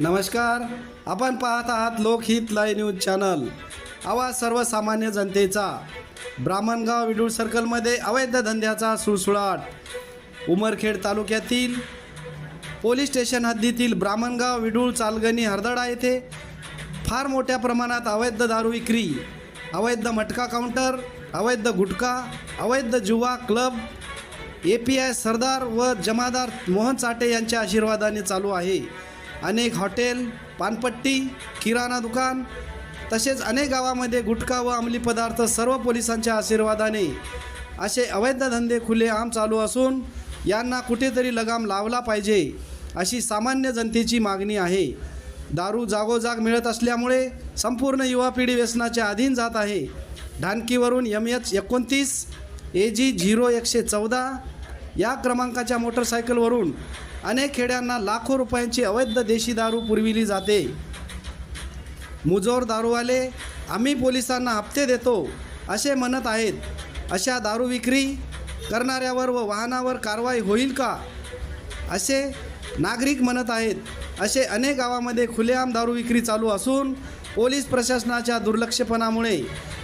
नमस्कार. आपण पाहत आहात लोकहित लाईव्ह न्यूज चॅनल. आवाज सर्वसामान्य जनतेचा. ब्राह्मणगाव विडूळ सर्कलमध्ये अवैध धंद्याचा सुळसुळाट. उमरखेड तालुक्यातील पोलीस स्टेशन हद्दीतील ब्राह्मणगाव विडूळ चालगणी हरदडा येथे फार मोठ्या प्रमाणात अवैध दारू विक्री अवैध मटका काउंटर अवैध गुटखा अवैध जुवा club A P I Sardar व जमादार मोहन चाटे यांच्या आशीर्वादाने चालू आहे. अनेक हॉटेल पानपट्टी किराणा दुकान तसेच अनेक गावामध्ये गुटखा व अंमली पदार्थ सर्व पोलिसांच्या आशीर्वादाने असे अवैध धंदे खुलेआम चालू असून यांना कुठेतरी लगाम लावला पाहिजे अशी सामान्य जनतेची मागणी आहे. दारू जागोजाग मिळत असल्यामुळे संपूर्ण युवा पिढी व्यसनाच्या अधीन जात आहे. ढानकीवरून एम एच एकोणतीस ए जी झिरो एकशे चौदा या क्रमांकाच्या मोटरसायकलवरून अनेक खेड्यांना लाखो रुपयांची अवैध देशी दारू पुरविली जाते. मुजोर दारूवाले आम्ही पोलिसांना हप्ते देतो असे म्हणत आहेत. अशा दारू विक्री करणाऱ्यावर व वाहनावर कारवाई होईल का? असे नागरिक म्हणत आहेत. असे अनेक गावामध्ये खुलेआम दारू विक्री चालू असून पोलीस प्रशासनाच्या दुर्लक्षपणामुळे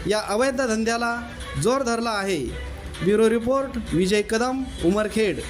या अवैध धंद्याला जोर धरला आहे. Bureau report Vijay Kadam Umarkhed